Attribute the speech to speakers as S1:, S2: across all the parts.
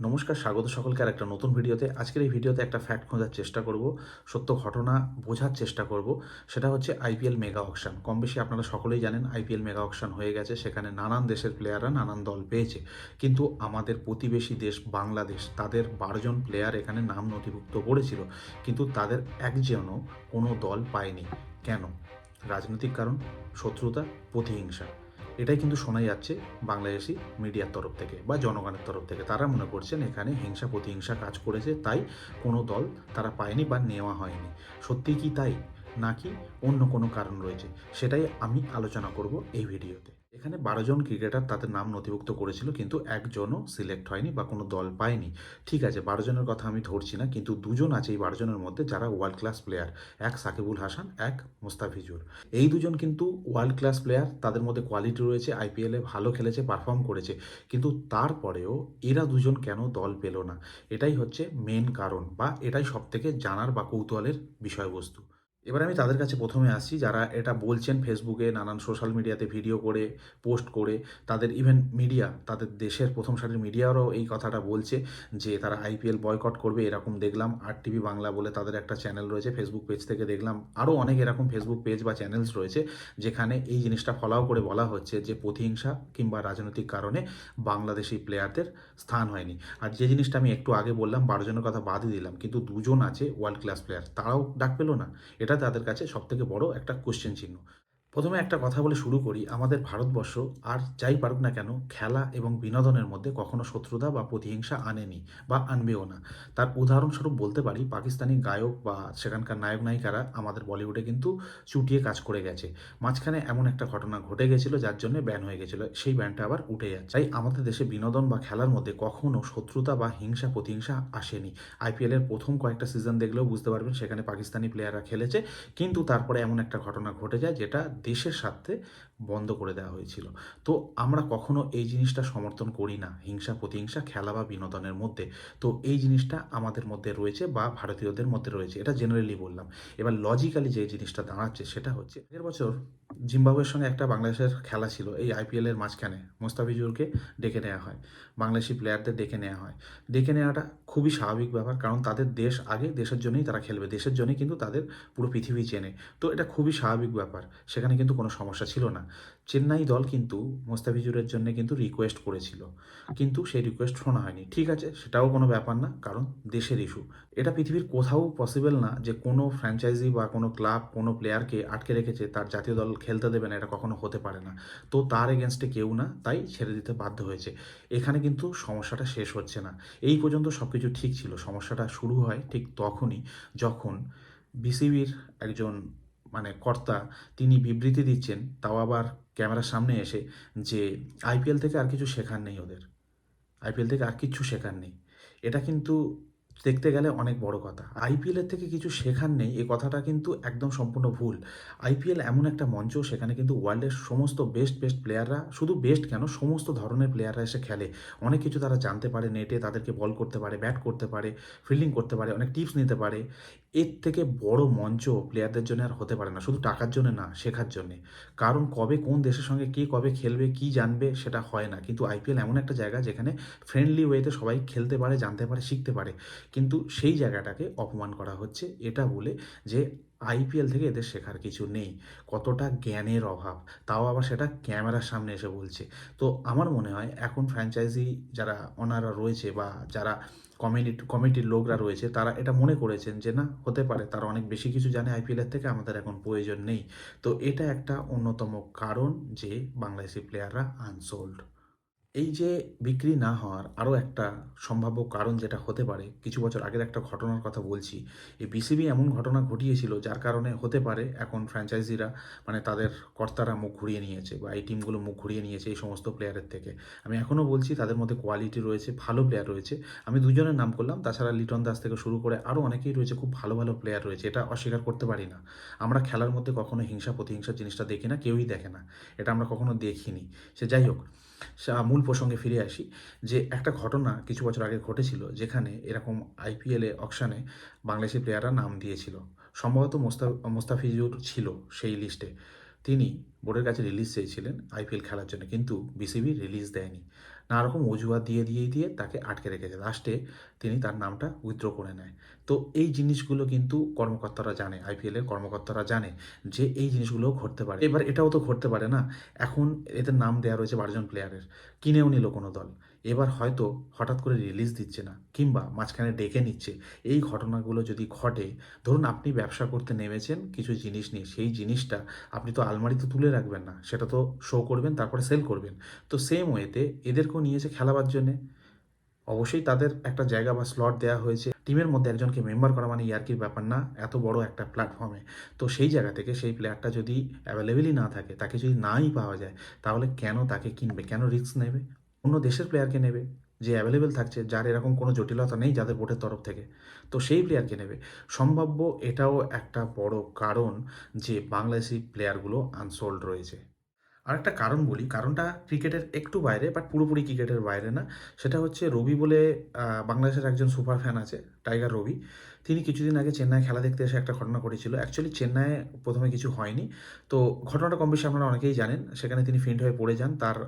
S1: নমস্কার, স্বাগত সকলকে আর একটা নতুন ভিডিওতে। আজকের এই ভিডিওতে একটা ফ্যাক্ট খোঁজার চেষ্টা করব, সত্য ঘটনা বোঝার চেষ্টা করব, সেটা হচ্ছে আইপিএল মেগা অকশন কম বেশি আপনারা সকলেই জানেন আইপিএল মেগা অকশন হয়ে গেছে, সেখানে নানান দেশের প্লেয়াররা নানান দল পেয়েছে। কিন্তু আমাদের প্রতিবেশী দেশ বাংলাদেশ, তাদের বারোজন প্লেয়ার এখানে নাম নথিভুক্ত করেছিল, কিন্তু তাদের একজনও কোনো দল পায়নি। কেন? রাজনৈতিক কারণ, শত্রুতা, প্রতিহিংসা। এটাই কিন্তু শোনা যাচ্ছে বাংলাদেশি মিডিয়ার তরফ থেকে বা জনগণের তরফ থেকে। তারা মনে করছেন এখানে হিংসা, প্রতিহিংসা কাজ করেছে, তাই কোনো দল তারা পায়নি বা নেওয়া হয়নি। সত্যি কি তাই? নাকি অন্য কোনো কারণ রয়েছে? সেটাই আমি আলোচনা করব এই ভিডিওতে। এখানে বারো জন ক্রিকেটার তাদের নাম নথিভুক্ত করেছিল, কিন্তু একজনও সিলেক্ট হয়নি বা কোনো দল পায়নি। ঠিক আছে, বারো জনের কথা আমি ধরছি না, কিন্তু দুজন আছে এই বারো জনের মধ্যে যারা ওয়ার্ল্ড ক্লাস প্লেয়ার এক সাকিবুল হাসান, এক মুস্তাফিজুর। এই দুজন কিন্তু ওয়ার্ল্ড ক্লাস প্লেয়ার তাদের মধ্যে কোয়ালিটি রয়েছে আইপিএলে ভালো খেলেছে পারফর্ম করেছে, কিন্তু তারপরেও এরা দুজন কেন দল পেল না? এটাই হচ্ছে মেন কারণ, বা এটাই সব থেকে জানার বা কৌতূহলের বিষয়বস্তু। এবার আমি তাদের কাছে প্রথমে আসছি যারা এটা বলছেন ফেসবুকে, নানান সোশ্যাল মিডিয়াতে ভিডিও করে, পোস্ট করে, তাদের ইভেন মিডিয়া তাদের দেশের প্রথম সারির মিডিয়ারও এই কথাটা বলছে যে, তারা আইপিএল বয়কট করবে, এরকম দেখলাম। আর টিভি বাংলা বলে তাদের একটা চ্যানেল রয়েছে ফেসবুক পেজ থেকে দেখলাম। আরও অনেক এরকম ফেসবুক পেজ বা চ্যানেলস রয়েছে, যেখানে এই জিনিসটা ফলাও করে বলা হচ্ছে যে, প্রতিহিংসা কিংবা রাজনৈতিক কারণে বাংলাদেশি প্লেয়ারদের স্থান হয়নি। আর যে জিনিসটা আমি একটু আগে বললাম বারোজনের কথা বাদই দিলাম, কিন্তু দুজন আছে ওয়ার্ল্ড ক্লাস প্লেয়ার তারাও ডাক পেল না। এটা তাদের কাছে সবথেকে বড় একটা কোশ্চেন চিহ্ন। প্রথমে একটা কথা বলে শুরু করি, আমাদের ভারতবর্ষ আর যাই পারুক না কেন খেলা এবং বিনোদনের মধ্যে কখনো শত্রুতা বা প্রতিহিংসা আনেনি বা আনবেও না। তার উদাহরণস্বরূপ বলতে পারি, পাকিস্তানি গায়ক বা সেখানকার নায়ক নায়িকারা আমাদের বলিউডে কিন্তু চুটিয়ে কাজ করে গেছে। মাঝখানে এমন একটা ঘটনা ঘটে গেছিল যার জন্য ব্যান হয়ে গেছিল, সেই ব্যানটা আবার উঠে যাচ্ছে। তাই আমাদের দেশে বিনোদন বা খেলার মধ্যে কখনো শত্রুতা বা হিংসা প্রতিহিংসা আসেনি। আইপিএলের প্রথম কয়েকটা সিজন দেখলেও বুঝতে পারবেন সেখানে পাকিস্তানি প্লেয়াররা খেলেছে, কিন্তু তারপরে এমন একটা ঘটনা ঘটে যায় যেটা দেশের স্বার্থে বন্ধ করে দেওয়া হয়েছিল। তো আমরা কখনো এই জিনিসটা সমর্থন করি না, হিংসা, প্রতিহিংসা, খেলা বা বিনোদনের মধ্যে। তো এই জিনিসটা আমাদের মধ্যে রয়েছে বা ভারতীয়দের মধ্যে রয়েছে, এটা জেনারেলি বললাম। এবার লজিক্যালি যে জিনিসটা দাঁড়াচ্ছে সেটা হচ্ছে, আগের বছর জিম্বাবুয়ের সঙ্গে একটা বাংলাদেশের খেলা ছিল, এই আইপিএলের মাঝখানে মোস্তাফিজুরকে ডেকে নেওয়া হয়, বাংলাদেশি প্লেয়ারদের ডেকে নেওয়া হয়। ডেকে নেওয়াটা খুবই স্বাভাবিক ব্যাপার, কারণ তাদের দেশ আগে দেশের জন্যই তারা খেলবে, দেশের জন্যই কিন্তু তাদের পুরো পৃথিবী চেনে। তো এটা খুবই স্বাভাবিক ব্যাপার, সেখানে কিন্তু কোনো সমস্যা ছিল না। চেন্নাই দল কিন্তু মোস্তাফিজুরের জন্য কিন্তু রিকোয়েস্ট করেছিল। কিন্তু সেই রিকোয়েস্ট শোনা হয়নি। ঠিক আছে, সেটাও কোনো ব্যাপার না, কারণ দেশের ইস্যু এটা পৃথিবীর কোথাও পসিবল না যে কোনো ফ্র্যাঞ্চাইজি বা কোনো ক্লাব কোনো প্লেয়ারকে আটকে রেখেছে, তার জাতীয় দল খেলতে দেবে না, এটা কখনো হতে পারে না। তো তার এগেনস্টে কেউ না, তাই ছেড়ে দিতে বাধ্য হয়েছে। এখানে কিন্তু সমস্যাটা শেষ হচ্ছে না। এই পর্যন্ত সব কিছু ঠিক ছিল। সমস্যাটা শুরু হয় ঠিক তখনই যখন বিসিবির একজন মানে কর্তা তিনি বিবৃতি দিচ্ছেন, তাও আবার ক্যামেরার সামনে এসে যে আইপিএল থেকে আর কিছু শেখার নেই ওদের। আইপিএল থেকে আর কিছু শেখার নেই। এটা কিন্তু দেখতে গেলে অনেক বড় কথা। আইপিএলের থেকে কিছু শেখার নেই, এ কথাটা কিন্তু একদম সম্পূর্ণ ভুল। আইপিএল এমন একটা মঞ্চ, সেখানে কিন্তু ওয়ার্ল্ডের সমস্ত বেস্ট বেস্ট প্লেয়াররা শুধু বেস্ট কেন, সমস্ত ধরনের প্লেয়াররা এসে খেলে। অনেক কিছু তারা জানতে পারে নেটে তাদেরকে বল করতে পারে ব্যাট করতে পারে ফিল্ডিং করতে পারে, অনেক টিপস নিতে পারে। এর থেকে বড় মঞ্চ প্লেয়ারদের জন্য আর হতে পারে না, শুধু টাকার জন্য না, শেখার জন্যে। কারণ কবে কোন দেশের সঙ্গে কে কবে খেলবে, কি জানবে সেটা হয় না। কিন্তু আইপিএল এমন একটা জায়গা যেখানে ফ্রেন্ডলি ওয়েতে সবাই খেলতে পারে, জানতে পারে, শিখতে পারে। কিন্তু সেই জায়গাটাকে অপমান করা হচ্ছে, এটা বলে যে আইপিএল থেকে এদের শেখার কিছু নেই। কতটা জ্ঞানের অভাব। তাও আবার সেটা ক্যামেরার সামনে এসে বলছে। তো আমার মনে হয় এখন ফ্র্যাঞ্চাইজি যারা ওনারা রয়েছে বা যারা কমিউনিটি কমিটির লোকরা রয়েছে, তারা এটা মনে করেছেন যে না, হতে পারে তারা অনেক বেশি কিছু জানে আইপিএলের থেকে, আমাদের এখন প্রয়োজন নেই। তো এটা একটা অন্যতম কারণ যে বাংলাদেশি প্লেয়াররা আনসোল্ড এই যে বিক্রি না হওয়ার আরও একটা সম্ভাব্য কারণ যেটা হতে পারে, কিছু বছর আগের একটা ঘটনার কথা বলছি। এই বিসিবি এমন ঘটনা ঘটিয়েছিল যার কারণে হতে পারে এখন ফ্র্যাঞ্চাইজিরা মানে তাদের কর্তারা মুখ ঘুরিয়ে নিয়েছে বা এই টিমগুলো মুখ ঘুরিয়ে নিয়েছে এই সমস্ত প্লেয়ারের থেকে। আমি এখনও বলছি তাদের মধ্যে কোয়ালিটি রয়েছে, ভালো প্লেয়ার রয়েছে। আমি দুজনের নাম করলাম, তাছাড়া লিটন দাস থেকে শুরু করে আরও অনেকেই রয়েছে, খুব ভালো ভালো প্লেয়ার রয়েছে, এটা অস্বীকার করতে পারি না। আমরা খেলার মধ্যে কখনো হিংসা, প্রতিহিংসার জিনিসটা দেখি না, কেউই দেখে না, এটা আমরা কখনো দেখিনি। সে যাই হোক মূল প্রসঙ্গে ফিরে আসি যে একটা ঘটনা কিছু বছর আগে ঘটেছিল যেখানে এরকম আইপিএলে অকশানে বাংলাদেশি প্লেয়াররা নাম দিয়েছিল। সম্ভবত মোস্তা, মোস্তাফিজুর ছিল সেই লিস্টে তিনি বোর্ডের কাছে রিলিজ চেয়েছিলেন আইপিএল খেলার জন্য, কিন্তু বিসিবি রিলিজ দেয়নি। নানা রকম অজুহাত দিয়ে দিয়ে দিয়ে তাকে আটকে রেখেছে লাস্টে তিনি তার নামটা উইথড্র করে নেয়। তো এই জিনিসগুলো কিন্তু কর্মকর্তারা জানে আইপিএলের কর্মকর্তারা জানে যে এই জিনিসগুলো ঘটতে পারে। এবার এটাও তো ঘটতে পারে না। এখন এদের নাম দেওয়া রয়েছে বারোজন প্লেয়ারের কিনেও নিল কোনো দল। এবার হয়তো হঠাৎ করে রিলিজ দিচ্ছে না, কিংবা মাঝখানে ডেকে নিচ্ছে। এই ঘটনাগুলো যদি ঘটে, ধরুন আপনি ব্যবসা করতে নেমেছেন, কিছু জিনিস নিয়ে, সেই জিনিসটা আপনি তো আলমারিতে তুলে রাখবেন না, সেটা তো শো করবেন, তারপরে সেল করবেন। তো সেম ওয়েতে এদেরকেও নিয়েছে খেলাবার জন্যে। অবশ্যই তাদের একটা জায়গা বা স্লট দেওয়া হয়েছে। টিমের মধ্যে একজনকে মেম্বার করা মানে ইয়ার্কির ব্যাপার না, এত বড় একটা প্ল্যাটফর্মে তো সেই জায়গা থেকে সেই প্লেয়ারটা যদি অ্যাভেলেবেলই না থাকে, তাকে যদি নাই পাওয়া যায়, তাহলে কেন তাকে কিনবে? কেন রিস্ক নেবে? অন্য দেশের প্লেয়ারকে নেবে যে অ্যাভেলেবেল থাকছে, যার এরকম কোনো জটিলতা নেই যাদের বোর্ডের তরফ থেকে। তো সেই প্লেয়ারকে নেবে। সম্ভাব্য এটাও একটা বড় কারণ যে বাংলাদেশি প্লেয়ারগুলো আনসোল্ড রয়েছে। আর একটা কারণ বলি, কারণটা ক্রিকেটের একটু বাইরে বাট পুরোপুরি ক্রিকেটের বাইরে না। সেটা হচ্ছে রবি বলে বাংলাদেশের একজন সুপার ফ্যান আছে টাইগার রবি। তিনি কিছুদিন আগে চেন্নাই খেলা দেখতে এসে একটা ঘটনা ঘটেছিল। অ্যাকচুয়ালি চেন্নাইয়ে প্রথমে কিছু হয়নি। তো ঘটনাটা কম বেশি আপনারা অনেকেই জানেন। সেখানে তিনি ফেন্ট হয়ে পড়ে যান। তার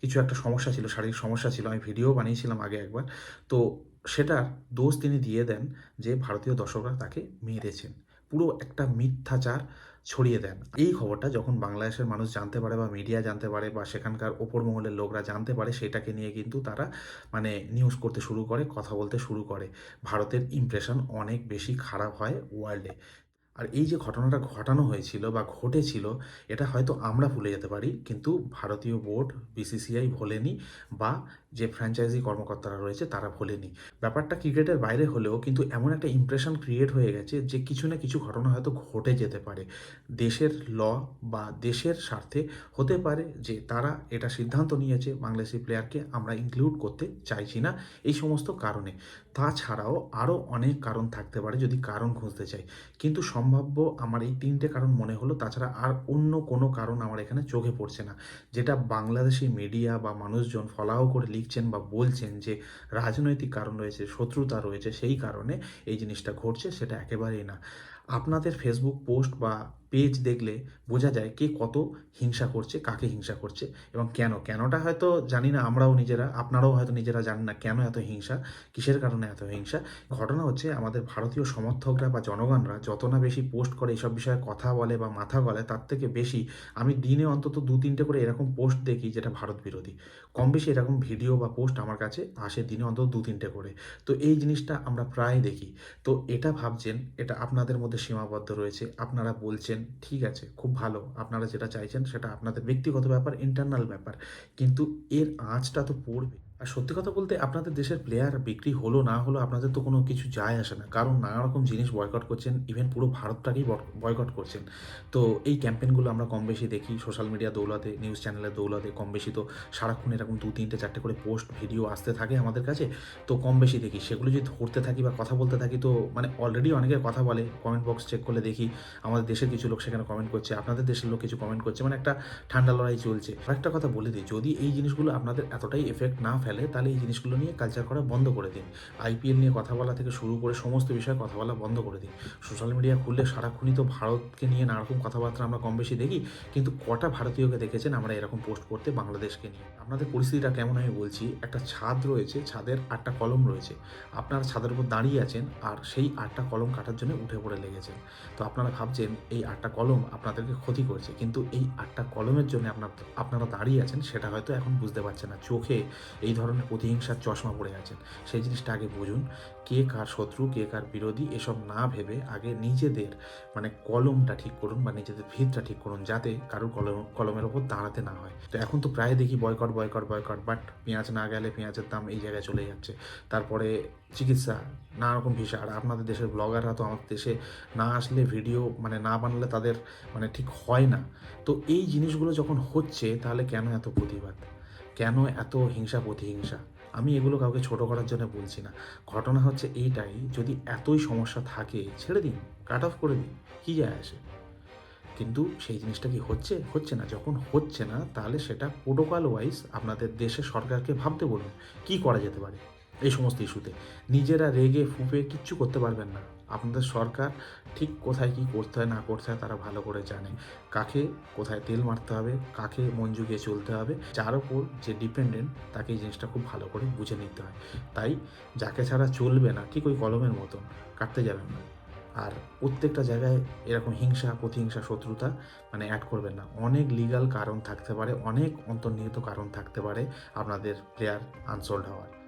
S1: কিছু একটা সমস্যা ছিল, শারীরিক সমস্যা ছিল। আমি ভিডিও বানিয়েছিলাম আগে একবার। তো সেটার দোষ তিনি দিয়ে দেন যে ভারতীয় দর্শকরা তাকে মেরেছেন। পুরো একটা মিথ্যাচার ছড়িয়ে দেন। এই খবরটা যখন বাংলাদেশের মানুষ জানতে পারে বা মিডিয়া জানতে পারে বা সেখানকার ওপর মহলের লোকরা জানতে পারে, সেটাকে নিয়ে কিন্তু তারা মানে নিউজ করতে শুরু করে, কথা বলতে শুরু করে। ভারতের ইমপ্রেশন অনেক বেশি খারাপ হয় ওয়ার্ল্ডে আর এই যে ঘটনাটা ঘটানো হয়েছিল বা ঘটেছিল, এটা হয়তো আমরা ভুলে যেতে পারি, কিন্তু ভারতীয় বোর্ড বিসিসিআই ভোলেনি বা যে ফ্র্যাঞ্চাইজি কর্মকর্তারা রয়েছে, তারা ভোলেনি। ব্যাপারটা ক্রিকেটের বাইরে হলেও কিন্তু এমন একটা ইমপ্রেশন ক্রিয়েট হয়ে গেছে যে কিছু না কিছু ঘটনা হয়তো ঘটে যেতে পারে। দেশের ল বা দেশের স্বার্থে হতে পারে যে তারা এটা সিদ্ধান্ত নিয়েছে বাংলাদেশি প্লেয়ারকে আমরা ইনক্লুড করতে চাইছি না এই সমস্ত কারণে। তাছাড়াও আরও অনেক কারণ থাকতে পারে যদি কারণ খুঁজতে চাই। কিন্তু সম্ভাব্য আমার এই তিনটে কারণ মনে হলো, তাছাড়া আর অন্য কোনো কারণ আমার এখানে চোখে পড়ছে না। যেটা বাংলাদেশি মিডিয়া বা মানুষজন ফলাও করে লিখছেন বা বলছেন যে রাজনৈতিক কারণ রয়েছে, শত্রুতা রয়েছে, সেই কারণে এই জিনিসটা ঘটছে, সেটা একেবারেই না। আপনাদের ফেসবুক পোস্ট বা পেজ দেখলে বোঝা যায় কে কত হিংসা করছে, কাকে হিংসা করছে এবং কেন? কেনটা হয়তো জানি না আমরাও নিজেরা, আপনারাও হয়তো নিজেরা জানেন না কেন এত হিংসা, কিসের কারণে এত হিংসা। ঘটনা হচ্ছে আমাদের ভারতীয় সমর্থকরা বা জনগণরা যত না বেশি পোস্ট করে এসব বিষয়ে কথা বলে বা মাথা গলে তার থেকে বেশি আমি দিনে অন্তত দু তিনটে করে এরকম পোস্ট দেখি যেটা ভারত বিরোধী। কম বেশি এরকম ভিডিও বা পোস্ট আমার কাছে আসে দিনে অন্তত দু তিনটে করে। তো এই জিনিসটা আমরা প্রায় দেখি। তো এটা ভাবছেন, এটা আপনাদের মধ্যে সীমাবদ্ধ রয়েছে, আপনারা বলছেন ঠিক আছে, খুব ভালো। আপনারা যেটা চাইছেন সেটা আপনাদের ব্যক্তিগত ব্যাপার ইন্টারনাল ব্যাপার। কিন্তু এর আঁচটা তো পড়বে। আর সত্যি কথা বলতে আপনাদের দেশের প্লেয়ার বিক্রি হলো না হলো আপনাদের তো কোনো কিছু যায় আসে না। কারণ নানা রকম জিনিস বয়কট করছেন ইভেন পুরো ভারতটাকেই বয়কট করছেন। তো এই ক্যাম্পেনগুলো আমরা কম বেশি দেখি সোশ্যাল মিডিয়া দৌলাতে নিউজ চ্যানেলের দৌলাতে কম বেশি। তো সারাক্ষণ এরকম দু, তিনটে, চারটে করে পোস্ট ভিডিও আসতে থাকে আমাদের কাছে। তো কম বেশি দেখি। সেগুলো যদি ধরতে থাকি বা কথা বলতে থাকি তো মানে অলরেডি অনেকে কথা বলে কমেন্ট বক্স চেক করলে দেখি আমাদের দেশের কিছু লোক সেখানে কমেন্ট করছে, আপনাদের দেশের লোক কিছু কমেন্ট করছে। মানে একটা ঠান্ডা লড়াই চলছে। আরেকটা কথা বলে দিই, যদি এই জিনিসগুলো আপনাদের এতটাই এফেক্ট না ফেলে তাহলে এই জিনিসগুলো নিয়ে কালচার করা বন্ধ করে দিন। আইপিএল নিয়ে কথা বলা থেকে শুরু করে সমস্ত বিষয়ে কথা বলা বন্ধ করে দিন। সোশ্যাল মিডিয়া খুললে সারাক্ষণই তো ভারতকে নিয়ে নানারকম কথাবার্তা আমরা কম বেশি দেখি, কিন্তু কটা ভারতীয়কে দেখেছেন আমরা এরকম পোস্ট করতে বাংলাদেশকে নিয়ে? আপনাদের পরিস্থিতিটা কেমন আমি বলছি, একটা ছাদ রয়েছে, ছাদের আটটা কলম রয়েছে। আপনারা ছাদের উপর দাঁড়িয়ে আছেন আর সেই আটটা কলম কাটার জন্য উঠে পড়ে লেগেছেন। তো আপনারা ভাবছেন এই আটটা কলম আপনাদেরকে ক্ষতি করছে, কিন্তু এই আটটা কলমের জন্য আপনার, আপনারা দাঁড়িয়ে আছেন সেটা হয়তো এখন বুঝতে পারছেন না। চোখে এই ধরনের প্রতিহিংসার চশমা পড়ে আছেন। সেই জিনিসটা আগে বুঝুন। কে কার শত্রু, কে কার বিরোধী, এসব না ভেবে আগে নিজেদের মানে কলমটা ঠিক করুন বা নিজেদের ভিতটা ঠিক করুন যাতে কারোর কলম, কলমের ওপর দাঁড়াতে না হয়। তো এখন তো প্রায় দেখি বয়কট বয়কট বয়কট বাট পেঁয়াজ না গেলে পেঁয়াজের দাম এই জায়গায় চলে যাচ্ছে। তারপরে চিকিৎসা নানা রকম ভিসা। আর আপনাদের দেশের ব্লগাররা তো আমাদের দেশে না আসলে ভিডিও মানে না বানালে তাদের মানে ঠিক হয় না। তো এই জিনিসগুলো যখন হচ্ছে তাহলে কেন এত প্রতিবাদ? কেন এত হিংসা প্রতিহিংসা? আমি এগুলো কাউকে ছোট করার জন্য বলছি না। ঘটনা হচ্ছে এইটাই, যদি এতই সমস্যা থাকে, ছেড়ে দিন কাট অফ করে দিন, কী যায় আসে? কিন্তু সেই জিনিসটা কি হচ্ছে? হচ্ছে না। যখন হচ্ছে না, তাহলে সেটা প্রোটোকল ওয়াইজ আপনাদের দেশের সরকারকে ভাবতে বলুন, কি করা যেতে পারে? এই সমস্ত ইস্যুতে নিজেরা রেগে ফুপে কিচ্ছু করতে পারবেন না। আপনাদের সরকার ঠিক কোথায় কি করতে হয়, না করতে হয় তারা ভালো করে জানে। কাকে কোথায় তেল মারতে হবে, কাকে মন জুগিয়ে চলতে হবে, যার ওপর যে ডিপেন্ডেন্ট তাকে এই জিনিসটা খুব ভালো করে বুঝে নিতে হয়। তাই যাকে ছাড়া চলবে না, ঠিক ওই কলমের মতন, কাটতে যাবেন না। আর প্রত্যেকটা জায়গায় এরকম হিংসা, প্রতিহিংসা, শত্রুতা মানে অ্যাড করবেন না। অনেক লিগাল কারণ থাকতে পারে, অনেক অন্তর্নিহিত কারণ থাকতে পারে আপনাদের প্লেয়ার আনসোল্ড হওয়ার।